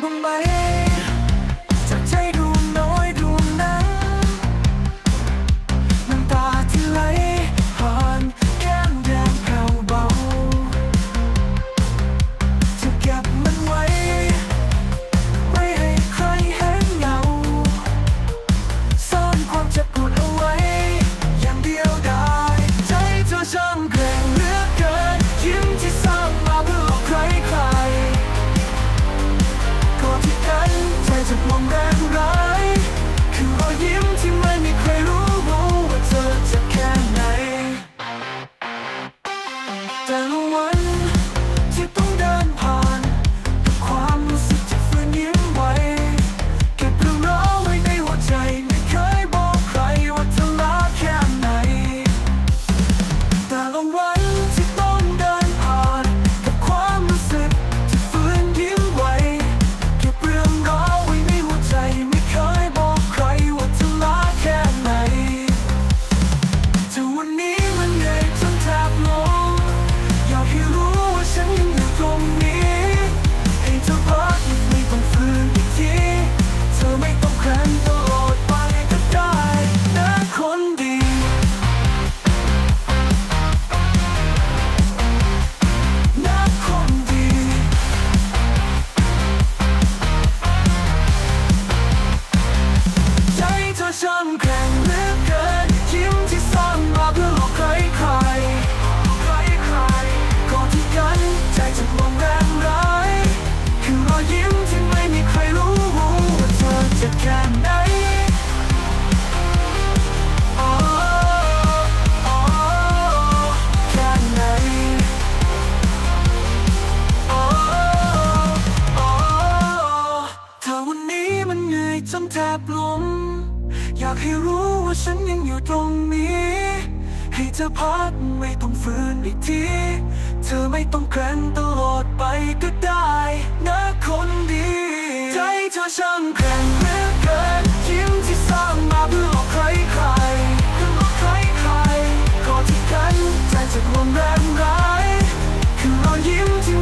buong จนแทบลมอยากให้รู้ว่าฉันยังอยู่ตรงนี้ ให้เธอพักไม่ต้องฟื้นอีกที เธอไม่ต้องแกร่งตลอดไปก็ได้นะคนดี ใจเธอช่างแข็งเหลือเกินยิ้มที่สร้างมาเพื่อหลอกใครใครเพื่อหลอกใครใครขอที่กันใจจะรวมแรงร้ายคือรอยยิ้มที่